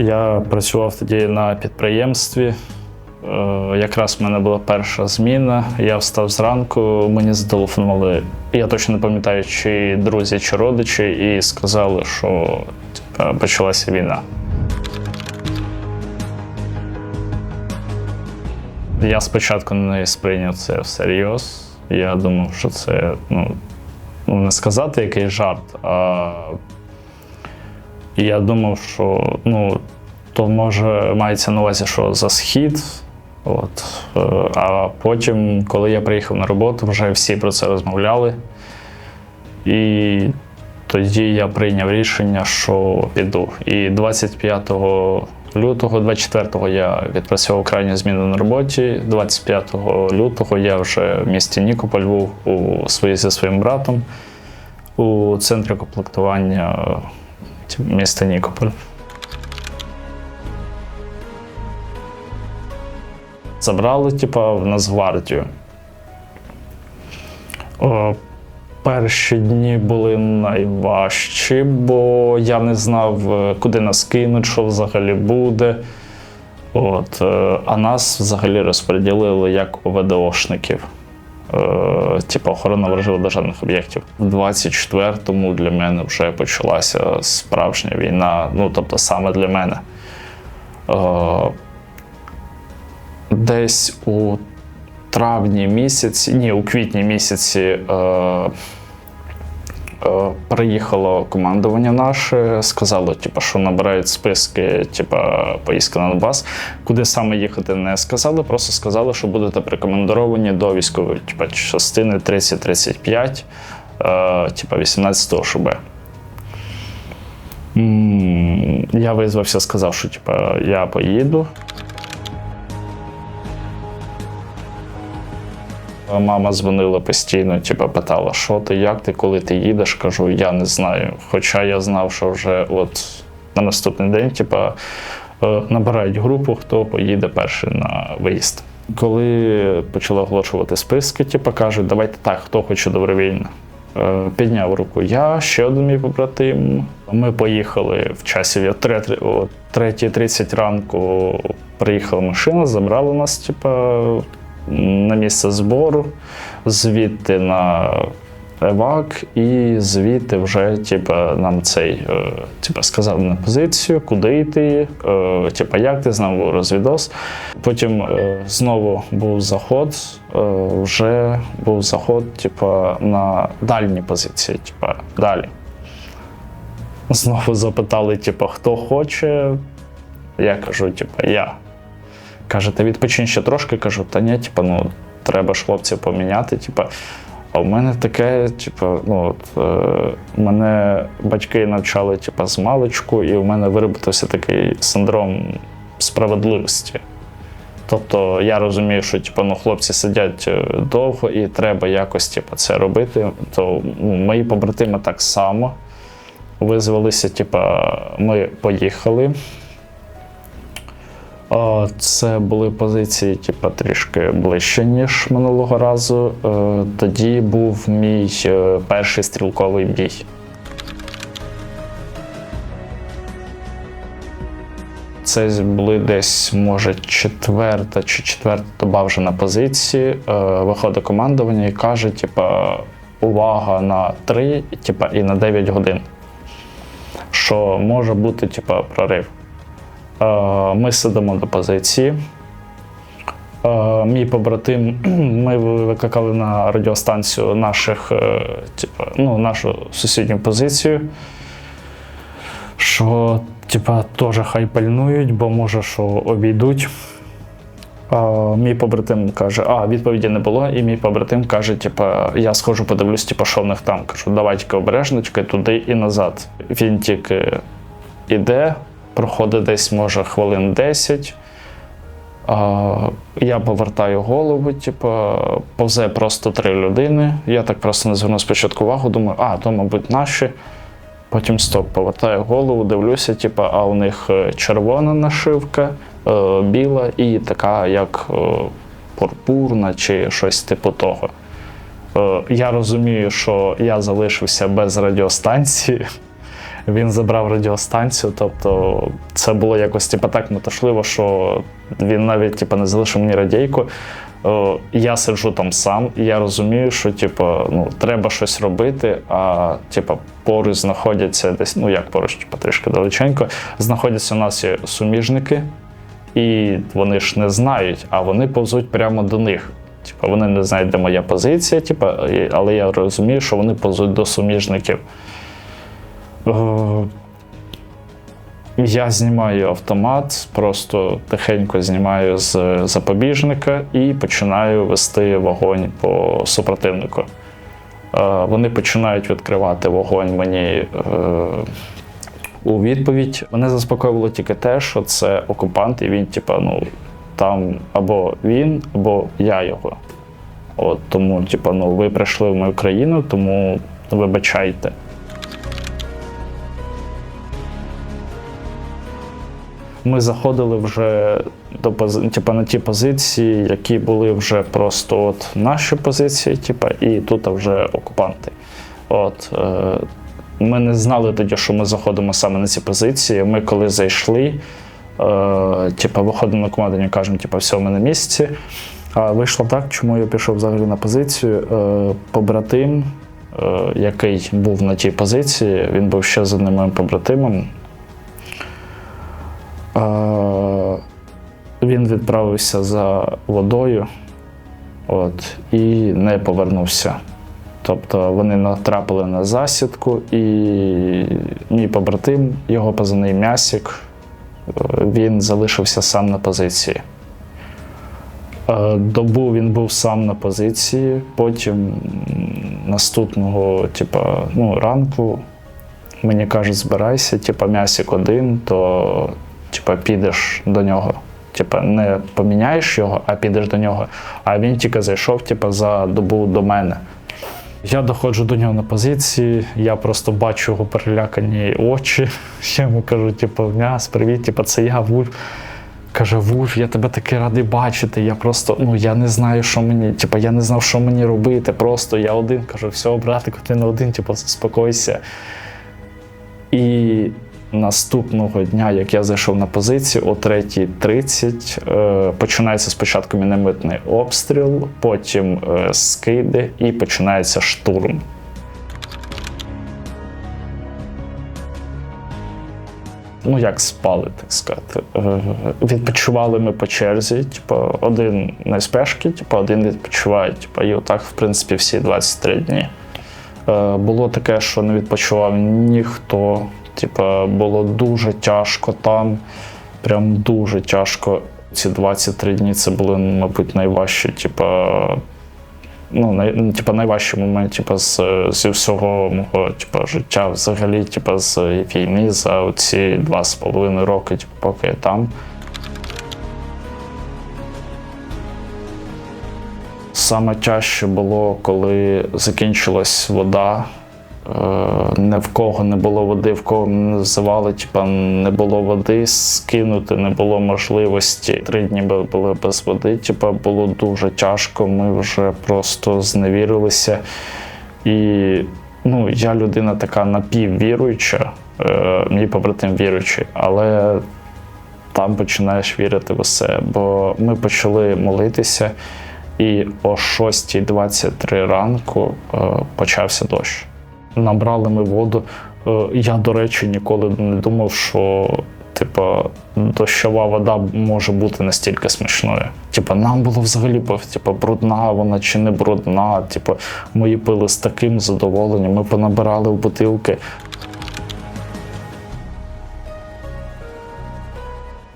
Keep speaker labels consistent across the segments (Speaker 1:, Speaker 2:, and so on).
Speaker 1: Я працював тоді на підприємстві. Е, Якраз в мене була перша зміна. Я встав зранку, мені зателефонували. Я точно не пам'ятаю, чи друзі, чи родичі, і сказали, що почалася війна. Я спочатку не сприйняв це всерйоз. Я думав, що це ну, ну не сказати якийсь жарт, а я думав, що ну, то може мається на увазі, що за схід. От. Е, А потім, коли я приїхав на роботу, вже всі про це розмовляли. І тоді я прийняв рішення, що піду. І 25 лютого, 24-го я відпрацював крайню зміну на роботі. 25 лютого я вже в місті Нікополь був у свої зі своїм братом у центрі комплектування міста Нікополь. Забрали, типа, в Нацгвардію. Перші дні були найважчі, бо я не знав, е, куди нас кинуть, що взагалі буде. От, е, а нас взагалі розподілили як ОВДОшників. Типу охорона вражила державних об'єктів. В 24-му для мене вже почалася справжня війна. Ну, тобто саме для мене. Е, десь у травні місяці, ні, у квітні місяці е, приїхало командування наше, сказало, типу, що набирають списки, типу, поїздка на Донбас. Куди саме їхати не сказали, просто сказали, що будете прикомандовані до військової типу, частини 30-35, е, типу 18 ШБ. Я визвався, сказав, що типу, я поїду. Мама дзвонила постійно, типу, питала, що ти, як ти, коли ти їдеш. Кажу, я не знаю. Хоча я знав, що вже от на наступний день, типу, е, набирають групу, хто поїде перший на виїзд. Коли почали оголошувати списки, типу, кажуть, давайте так, хто хоче добровільно. Е, Підняв руку я, ще один мій побратим. Ми поїхали в часі о 3.30 ранку. Приїхала машина, забрала нас, типу, на місце збору, звідти на евак, і звідти вже типу, нам цей типу, сказав на позицію, куди йти, типу, як ти знову розвідос. Потім е, знову був заход, вже був заход типу, на дальні позиції, типу, далі. Знову запитали, типу, хто хоче. Я кажу, типу, я. Каже, та відпочинь ще трошки. Кажу, та ні, типу, ну треба ж хлопців поміняти. Типу. А в мене таке, типу, ну от е, мене батьки навчали, типу, з маличку, і в мене виробився такий синдром справедливості. Тобто я розумію, що типу, ну, хлопці сидять е, довго і треба якось типу, це робити. То ну, мої побратими так само визвалися, типу, ми поїхали. Це були позиції, типу, трішки ближче, ніж минулого разу. Е, Тоді був мій е, перший стрілковий бій. Це були десь, може, четверта чи четверта доба вже на позиції. Е, Виходить командування і каже, типа, увага на 3 типа, і на 9 годин. Що може бути, типа, прорив. Е, Ми сидимо до позиції. Е, Мій побратим, ми викликали на радіостанцію наших, е, ну, нашу сусідню позицію. Що, типа, теж хай пальнують, бо може, що обійдуть. Мій побратим каже, а відповіді не було, і мій побратим каже: типа, я схожу, подивлюсь, типа, що в них там. Кажу, давай тільки обережнички туди і назад. Він тільки іде, проходить десь, може, хвилин 10. Я повертаю голову, типу, повзе просто три людини. Я так просто не звернув спочатку увагу, думаю, а, то, мабуть, наші. Потім стоп, повертаю голову, дивлюся, типу, а у них е, червона нашивка, е, біла і така, як е, пурпурна чи щось типу того. Я розумію, що я залишився без радіостанції. Він забрав радіостанцію. Тобто, це було якось типу, так метушливо, що він навіть типу, не залишив мені радійку. Я сиджу там сам, і я розумію, що типу, ну, треба щось робити, а типу, поруч знаходяться десь, ну як поруч, типу, трішки далеченько, знаходяться у нас є суміжники, і вони ж не знають, а вони повзуть прямо до них. Типу, вони не знають, де моя позиція, типу, але я розумію, що вони повзуть до суміжників. Е, я знімаю автомат, просто тихенько знімаю з запобіжника і починаю вести вогонь по супротивнику. Е, Вони починають відкривати вогонь мені е, у відповідь. Мене заспокоювало тільки те, що це окупант, і він, типа, ну, там або він, або я його. От, тому, типа, ну, ви прийшли в мою країну, тому вибачайте. Ми заходили вже до типа, на ті позиції, які були вже просто от наші позиції, типа, і тут вже окупанти. От, е... Ми не знали тоді, що ми заходимо саме на ці позиції. Ми коли зайшли, е... типа, виходимо на командування, кажемо, типа, все, ми на місці. А вийшло так, чому я пішов взагалі на позицію. Е... Побратим, е... який був на тій позиції, він був ще з одним моїм побратимом. Він відправився за водою от, і не повернувся. Тобто вони натрапили на засідку, і мій побратим, його позивний м'ясік, е, він залишився сам на позиції. Е, Добу він був сам на позиції, потім наступного типа, ну, ранку мені кажуть, збирайся, типа м'ясик один, то типа підеш до нього. Типа не поміняєш його, а підеш до нього. А він тільки зайшов, типа, за добу до мене. Я доходжу до нього на позиції, я просто бачу його перелякані очі. Я йому кажу, типу, м'яс, привіт, типу, це я Вульф. Каже, Вульф, я тебе такий радий бачити. Я просто, ну я не знаю, що мені, типу, я не знав, що мені робити. Просто я один кажу, все, братику, ти не один, типу, заспокойся. І наступного дня, як я зайшов на позицію, о 3.30 е, починається спочатку мінометний обстріл, потім е, скиди і починається штурм. Ну, як спали, так сказати. Е, Відпочивали ми по черзі. Типу, один на спешки, типу, один відпочиває. Типу, і отак, в принципі, всі 23 дні. Було таке, що не відпочивав ніхто. Типа, було дуже тяжко там. Прям дуже тяжко. Ці 23 дні це були, мабуть, найважчі, типа. Ну, най, типа, найважчий момент, типа, з, зі всього мого типа, життя, взагалі, типа, з війни за ці два з половиною роки, типа, поки я там. Саме тяжче було, коли закінчилась вода. Е, Не в кого не було води, в кого мене називали, типа не було води, скинути не було можливості. Три дні були без води. Типа було дуже тяжко. Ми вже просто зневірилися. І ну, я людина така напіввіруюча, е, мій побратим віруючий, але там починаєш вірити в усе. Бо ми почали молитися, і о 6.23 ранку е, почався дощ. Набрали ми воду. Е, Я, до речі, ніколи не думав, що типа дощова вода може бути настільки смачною. Типа, нам було взагалі типа, брудна вона чи не брудна. Типа, ми її пили з таким задоволенням. Ми понабирали в бутилки.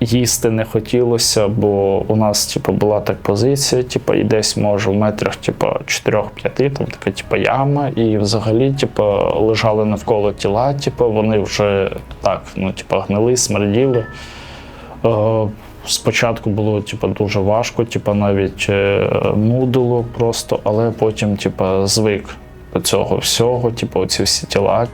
Speaker 1: Їсти не хотілося, бо у нас типу, була так позиція, типу, і десь може в метрах типу, 4-5, там така типу, яма, і взагалі типу, лежали навколо тіла, типу, вони вже так, ну, типу, гнили, смерділи. Е, спочатку було типу, дуже важко, типу, навіть е, нудило просто, але потім типу, звик до цього всього, типу, ці всі тіла.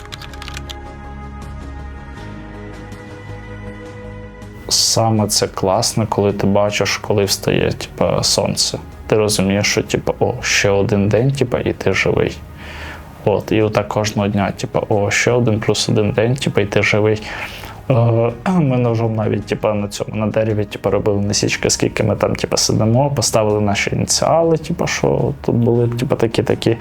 Speaker 1: Саме це класно, коли ти бачиш, коли встає типа, сонце. Ти розумієш, що типа, о, ще один день, типа, і ти живий. От, і отак кожного дня, типу, о, ще один плюс один день, типу, і ти живий. Е, Ми ножом навіть типу, на цьому на дереві типу, робили насічки, скільки ми там типу, сидимо, поставили наші ініціали, типу, що тут були типу, такі-такі.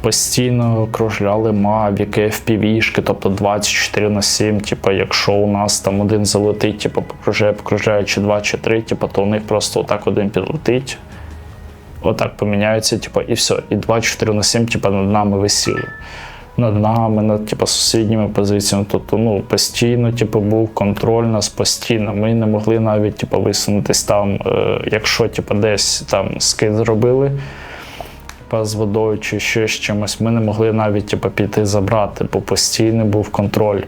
Speaker 1: Постійно кружляли мавіки, FPV-шки, тобто 24 на 7. Типу, якщо у нас там один залетить, типу, покружляє, покружляє чи два, чи три, типу, то у них просто отак один підлетить, отак поміняються, типу, і все. І 24 на 7, типу, над нами висіли. Над нами, над типу, сусідніми позиціями. Тобто, ну, постійно, типу, був контроль нас постійно. Ми не могли навіть типу, висунутись там, е, якщо типу, десь там скид зробили типа, з водою чи ще з чимось, ми не могли навіть типу, піти забрати, бо постійний був контроль.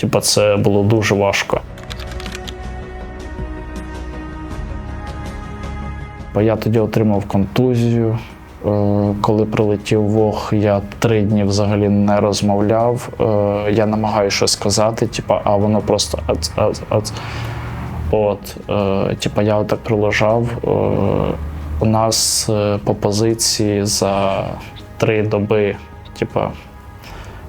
Speaker 1: Типа, це було дуже важко. Бо я тоді отримав контузію. Е, Коли прилетів Вог, я три дні взагалі не розмовляв. Е, Я намагаюся щось сказати, типа, а воно просто ац, ац, ац. От, е, типа, я отак прилежав. У нас е, по позиції за три доби, типа,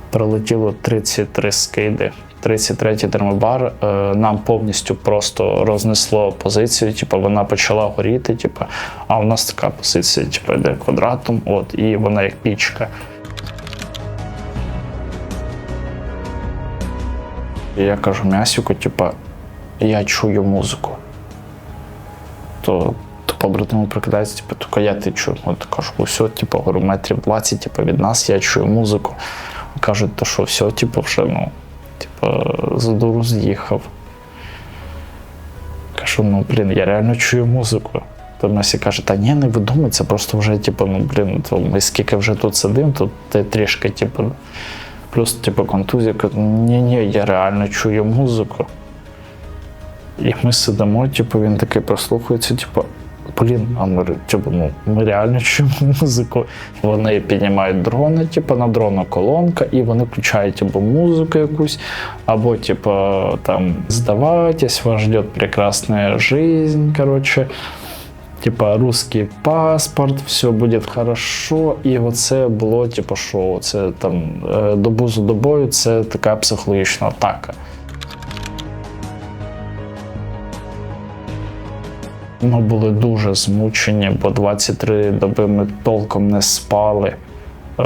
Speaker 1: прилетіло 33 скиди. 33-й термобар е, нам повністю просто рознесло позицію. Типу, вона почала горіти. Типу, а у нас така позиція, типу, йде квадратом, от, і вона як пічка. Я кажу м'ясіку, типу, я чую музику. То, побратиму прикидається, типу, тільки я ти чую. От кажу, все, типу, говорю, метрів 20 типу, від нас, я чую музику. Кажуть, то що, все, типу, вже, ну, типу, з дуру з'їхав. Кажу, ну блін, я реально чую музику. То Месі каже, та ні, не видумай, це просто вже, типу, ну блін, то ми скільки вже тут сидимо, то ти трішки, типу, плюс, типу, контузія. Кажу, ні, ні, я реально чую музику. І ми сидимо, типу, він такий прослухається, типу, блін, а ми, типу, ну, ми реально чуємо музику. Вони піднімають дрони, типу, на дрону колонка, і вони включають або музику якусь, або, типу, там, здавайтесь, вас ждет прекрасная жизнь, короче. Типа русский паспорт, все буде хорошо. І оце було, типу, що це там добу за добою це така психологічна атака. Ми були дуже змучені, бо 23 доби ми толком не спали. Е,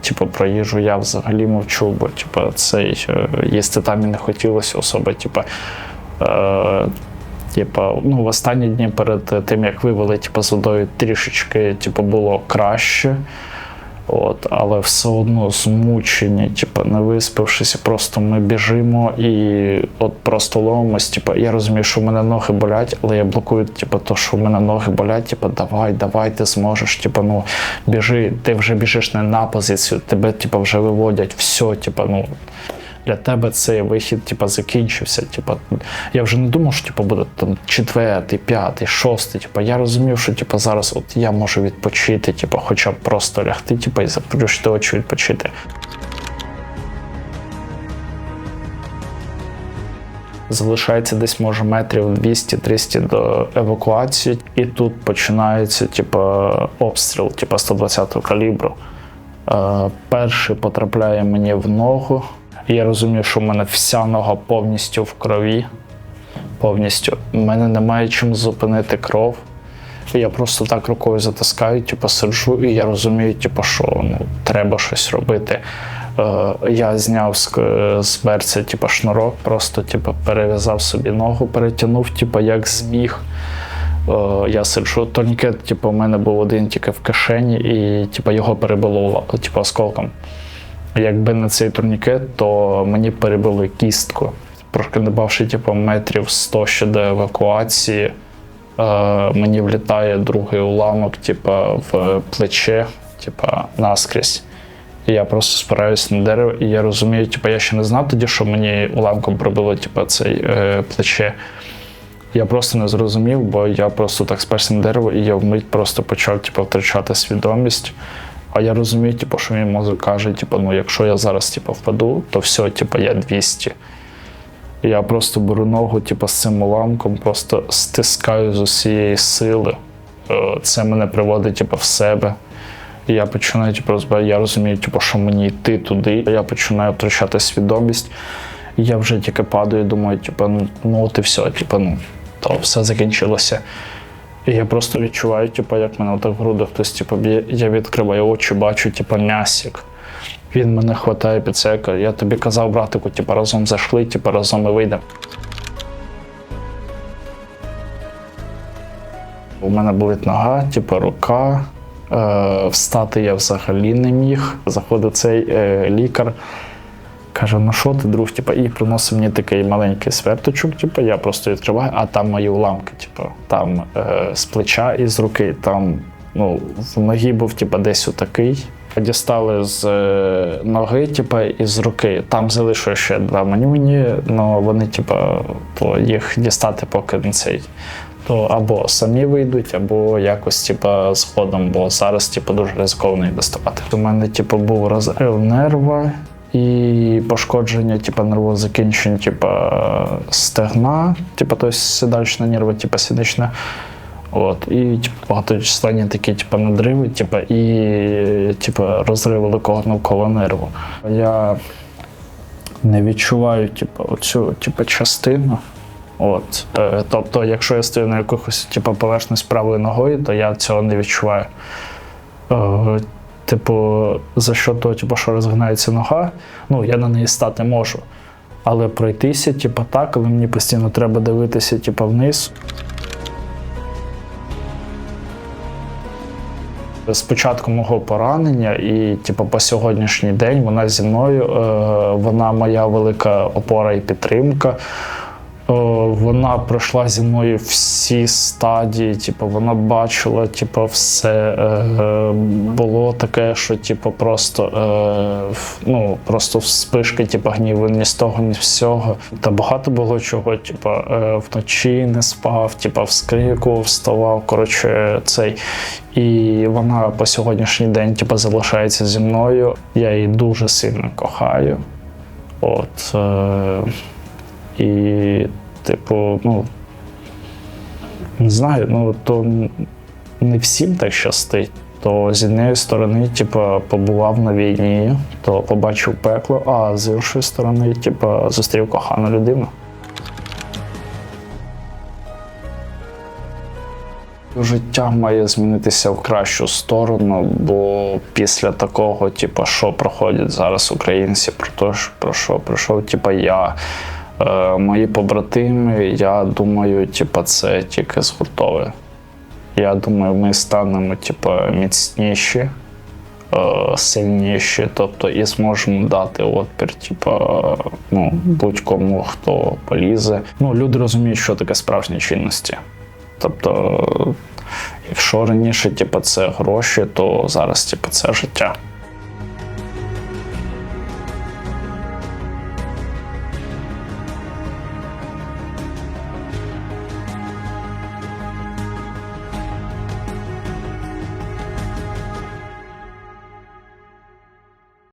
Speaker 1: типу, про їжу я взагалі мовчу, бо типу, цей, е, їсти там і не хотілося особи. Типу, е, типу, ну, в останні дні перед тим, як вивели типу, з водою трішечки типу, було краще. От, але все одно змучені, типу, не виспавшися, просто ми біжимо і от просто ломимось. Типу, я розумію, що в мене ноги болять, але я блокую, типу, то, що в мене ноги болять, типу, давай, давай, ти зможеш, типу, ну, біжи, ти вже біжиш не на позицію, тебе типу, вже виводять, все, типу, ну. Для тебе цей вихід типу, закінчився. Типу, я вже не думав, що типу, буде там четвертий, п'ятий, шостий. Типу, я розумів, що типу, зараз от я можу відпочити, типу, хоча б просто лягти типу, і заплющити очі відпочити. Залишається десь, може, метрів 200-300 до евакуації, і тут починається типу, обстріл, типу 120-го калібру. Е, перший потрапляє мені в ногу. І я розумію, що в мене вся нога повністю в крові. Повністю. У мене немає чим зупинити кров. Я просто так рукою затискаю, типу, сиджу, і я розумію, типу, що ну, треба щось робити. Е, я зняв з, з берця типу, шнурок, просто типу, перев'язав собі ногу, перетягнув, типу, як зміг. Е, я сиджу, турнікет, типу, у мене був один тільки в кишені, і типу, його перебило типу, осколком. Якби не цей турнікет, то мені перебили кістку. Прокидавши типу, метрів 100 ще до евакуації, е, мені влітає другий уламок, типу, в плече, типу, наскрізь. І я просто спираюсь на дерево, і я розумію, типу, я ще не знав тоді, що мені уламком прибило типу, цей е, плече. Я просто не зрозумів, бо я просто так сперся на дерево, і я вмить просто почав типу, втрачати свідомість. А я розумію, типу, що мій мозок каже, типу, ну якщо я зараз типу, впаду, то все, типу, я 200. Я просто беру ногу, типу, з цим уламком, просто стискаю з усієї сили. Е, Це мене приводить типу, в себе. І я починаю, типу, розбирати, я розумію, типу, що мені йти туди. Я починаю втрачати свідомість. Я вже тільки падаю, думаю, типу, ну, ну от і все, типу, ну, то все закінчилося. І я просто відчуваю, типу, як мене отак в грудях хтось типу, б'є. Я відкриваю очі, бачу, типу, м'ясик. Він мене хватає під це, я тобі казав, братику, типу, разом зайшли, типу, разом і вийдемо. У мене болить нога, типу, рука. Е, встати я взагалі не міг. Заходить цей е, лікар. Каже, ну що ти, друг, типу, і приносить мені такий маленький сверточок, типу, я просто відкриваю, а там мої уламки, типу, там е, з плеча і з руки, там ну, в ногі був типу, десь отакий. Дістали з е, ноги, типу, і з руки. Там залишилось ще два манюні, але вони, типу, то їх дістати поки не цей. То або самі вийдуть, або якось типу, згодом, бо зараз типу, дуже ризиковано їх доставати. У мене типу, був розрив нерва і пошкодження типу, нервозакінчень, типу, стегна, типу, тобто сідальчна нерва, типу, сідична. От, і типу, багаточисленні такі типу, надриви, типу, і типу, розрив великого навколо нерву. Я не відчуваю типу, оцю типу, частину. От, е, тобто, якщо я стою на якихось типу, поверхності правою ногою, то я цього не відчуваю. Типу, за що того, типу, що розгинається нога, ну я на неї стати можу. Але пройтися, типу, так, коли мені постійно треба дивитися, типу, вниз. З початку мого поранення і типу, по сьогоднішній день вона зі мною, е, вона моя велика опора і підтримка. Е, Вона пройшла зі мною всі стадії, типу, вона бачила, типу, все Е, було таке, що типу, просто, е, в- ну, просто вспишки, типу, гніву ні з того, ні з всього. Та багато було чого, типу, е, вночі не спав, типу, вскрикував, вставав. Коротше, цей. І вона по сьогоднішній день типу, залишається зі мною. Я її дуже сильно кохаю. От. Е, типу, ну. Не знаю, ну то не всім так щастить. То з однієї сторони, типу, побував на війні, то побачив пекло, а з іншої сторони, типу, зустрів кохану людину. Життя має змінитися в кращу сторону, бо після такого, типу, що проходять зараз українці, про те, про що пройшов, типу, я, мої побратими, я думаю, типу, це тільки згуртовує. Я думаю, ми станемо типу, міцніші, е, сильніші, тобто і зможемо дати отпір, типу, ну, будь-кому, хто полізе. Ну, люди розуміють, що таке справжні цінності. Тобто, якщо раніше типу, це гроші, то зараз типу, це життя.